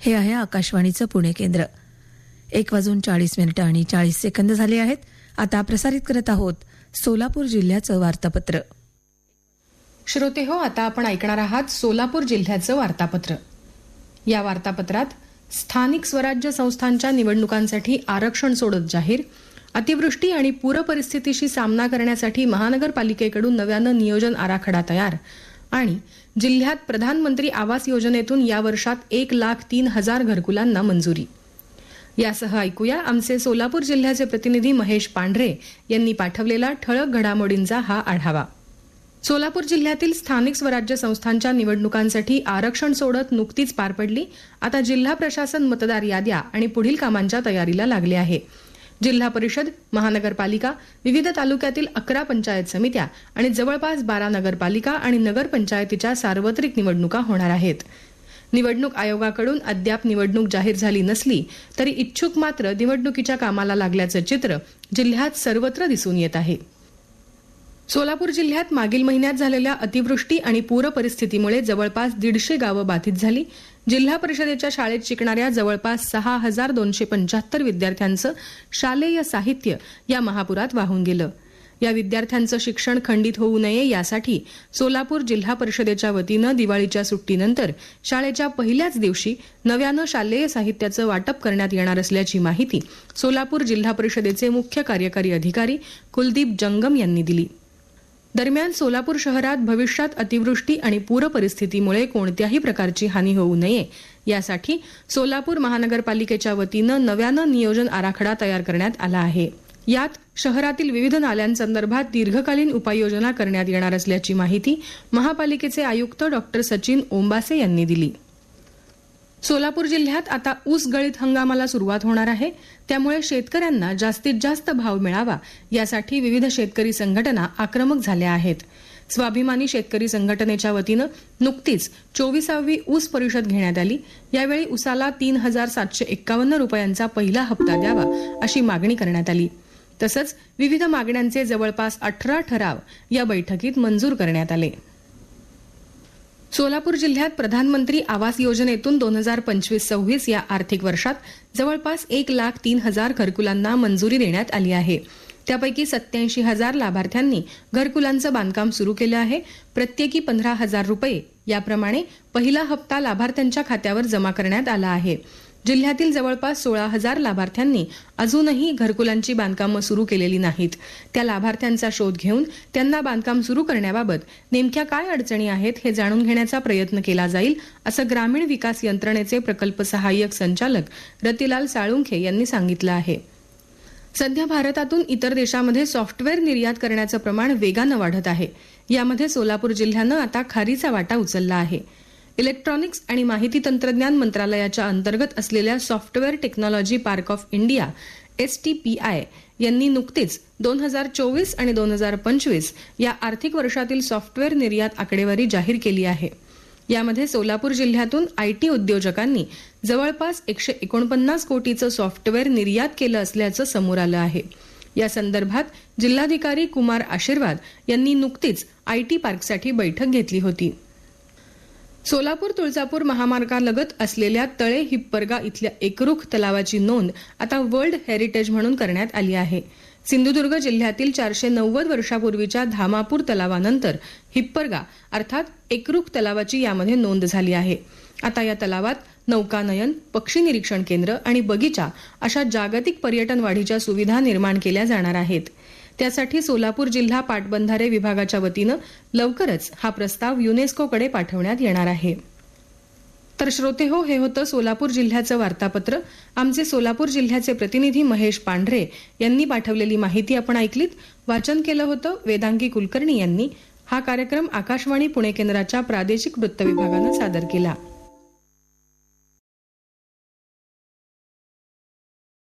हे आहे आकाशवाणीचं पुणे केंद्र. एक वाजून चाळीस मिनिटं आणि चाळीस सेकंद झाले आहेत. आता प्रसारित करत आहोत सोलापूर जिल्ह्याचं वार्तापत्र. श्रोते हो आता आपण ऐकणार आहात सोलापूर जिल्ह्याचं वार्तापत्र. या वार्तापत्रात स्थानिक स्वराज्य संस्थांच्या निवडणुकांसाठी आरक्षण सोडत जाहीर अतिवृष्टी आणि पूर परिस्थितीशी सामना करण्यासाठी महानगरपालिकेकडून नव्यानं नियोजन आराखडा तयार आणि जिल्ह्यात प्रधानमंत्री आवास योजनेतून या वर्षात एक लाख तीन हजार घरकुलांना मंजुरी. यासह ऐकूया आमचे सोलापूर जिल्ह्याचे प्रतिनिधी महेश पांढरे यांनी पाठवलेला ठळक घडामोडींचा हा आढावा. सोलापूर जिल्ह्यातील स्थानिक स्वराज्य संस्थांच्या निवडणुकांसाठी आरक्षण सोडत नुकतीच पार पडली. आता जिल्हा प्रशासन मतदार याद्या आणि पुढील कामांच्या तयारीला लागले आहे. जिल्हा परिषद महानगरपालिका विविध तालुक्यातील अकरा पंचायत समित्या आणि जवळपास बारा नगरपालिका आणि नगरपंचायतीच्या सार्वत्रिक निवडणुका होणार आहेत. निवडणूक आयोगाकडून अद्याप निवडणूक जाहीर झाली नसली तरी इच्छुक मात्र निवडणुकीच्या कामाला लागल्याचं चित्र जिल्ह्यात सर्वत्र दिसून येत आहे. सोलापूर जिल्ह्यात मागील महिन्यात झालेल्या अतिवृष्टी आणि पूर परिस्थितीमुळे जवळपास दीडशे गावं बाधित झाली. जिल्हा परिषदेच्या शाळेत शिकणाऱ्या जवळपास सहा हजार दोनशे पंच्याहत्तर विद्यार्थ्यांचं शालेय साहित्य या महापुरात वाहून गेलं. या विद्यार्थ्यांचं शिक्षण खंडित होऊ नये यासाठी सोलापूर जिल्हा परिषदेच्या वतीनं दिवाळीच्या सुट्टीनंतर शाळेच्या पहिल्याच दिवशी नव्यानं शालेय साहित्याचं वाटप करण्यात येणार असल्याची माहिती सोलापूर जिल्हा परिषदेचे मुख्य कार्यकारी अधिकारी कुलदीप जंगम यांनी दिली. दरम्यान सोलापूर शहरात भविष्यात अतिवृष्टी आणि पूर परिस्थितीमुळे कोणत्याही प्रकारची हानी होऊ नये. यासाठी सोलापूर महानगरपालिकेच्या वतीनं नव्यानं नियोजन आराखडा तयार करण्यात आला आहे. यात शहरातील विविध नाल्यांसंदर्भात दीर्घकालीन उपाययोजना करण्यात येणार असल्याची माहिती महापालिकेचे आयुक्त डॉक्टर सचिन ओंबासे यांनी दिली. सोलापूर जिल्ह्यात आता ऊस गळीत हंगामाला सुरुवात होणार आहे. त्यामुळे शेतकऱ्यांना जास्तीत जास्त भाव मिळावा यासाठी विविध शेतकरी संघटना आक्रमक झाल्या आहेत. स्वाभिमानी शेतकरी संघटनेच्या वतीनं नुकतीच चोवीसावी ऊस परिषद घेण्यात आली. यावेळी ऊसाला तीन हजार सातशे एक्कावन्न रुपयांचा पहिला हप्ता द्यावा अशी मागणी करण्यात आली. तसंच विविध मागण्यांचे जवळपास अठरा ठराव या बैठकीत मंजूर करण्यात आले. सोलापूर जिल्ह्यात प्रधानमंत्री आवास योजनेतून दोन हजार पंचवीस सव्वीस या आर्थिक वर्षात जवळपास एक लाख तीन हजार घरकुलांना मंजुरी देण्यात आली आहे. त्यापैकी सत्याऐंशी हजार लाभार्थ्यांनी घरकुलांचं बांधकाम सुरू केलं आहे. प्रत्येकी पंधरा हजार रुपये याप्रमाणे पहिला हप्ता लाभार्थ्यांच्या खात्यावर जमा करण्यात आला आहे. जिल्ह्यातील जवळपास सोळा हजार लाभार्थ्यांनी अजूनही घरकुलांची बांधकामं सुरू केलेली नाहीत. त्या लाभार्थ्यांचा शोध घेऊन त्यांना बांधकाम सुरू करण्याबाबत नेमक्या काय अडचणी आहेत हे जाणून घेण्याचा प्रयत्न केला जाईल असं ग्रामीण विकास यंत्रणेचे प्रकल्प सहाय्यक संचालक रतिलाल साळुंखे यांनी सांगितलं आहे. सध्या भारतातून इतर देशामध्ये सॉफ्टवेअर निर्यात करण्याचं प्रमाण वेगानं वाढत आहे. यामध्ये सोलापूर जिल्ह्यानं आता खारीचा वाटा उचलला आहे. इलेक्ट्रॉनिक्स आणि माहिती तंत्रज्ञान मंत्रालयाच्या अंतर्गत असलेल्या software technology park of India S T P I यांनी नुकतीच दोन हजार चोवीस आणि दोन हजार पंचवीस या आर्थिक वर्षातील सॉफ्टवेअर निर्यात आकडेवारी जाहीर केली आहे. यामध्ये सोलापूर जिल्ह्यातून आयटी उद्योजकांनी जवळपास एकशे एकोणपन्नास कोटीचं सॉफ्टवेअर निर्यात केलं असल्याचं समोर आलं आहे. या संदर्भात जिल्हाधिकारी कुमार आशीर्वाद यांनी नुकतीच आयटी पार्कसाठी बैठक घेतली होती. सोलापूर तुळजापूर महामार्गालगत असलेल्या तळे हिप्परगा इथल्या एकरुख तलावाची नोंद आता वर्ल्ड हेरिटेज म्हणून करण्यात आली आहे. सिंधुदुर्ग जिल्ह्यातील चारशे नव्वद वर्षापूर्वीच्या धामापूर तलावानंतर हिप्परगा अर्थात एकरुख तलावाची यामध्ये नोंद झाली आहे. आता या तलावात नौकानयन पक्षी निरीक्षण केंद्र आणि बगीचा अशा जागतिक पर्यटन वाढीच्या सुविधा निर्माण केल्या जाणार आहेत. त्यासाठी सोलापूर जिल्हा पाटबंधारे विभागाच्या वतीनं लवकरच हा प्रस्ताव युनेस्कोकडे पाठवण्यात येणार आहे. तर श्रोते हो हे होतं सोलापूर जिल्ह्याचं वार्तापत्र. आमचे सोलापूर जिल्ह्याचे प्रतिनिधी महेश पांढरे यांनी पाठवलेली माहिती आपण ऐकलीत. वाचन केलं होतं वेदांगी कुलकर्णी यांनी. हा कार्यक्रम आकाशवाणी पुणे केंद्राच्या प्रादेशिक वृत्त विभागानं सादर केला.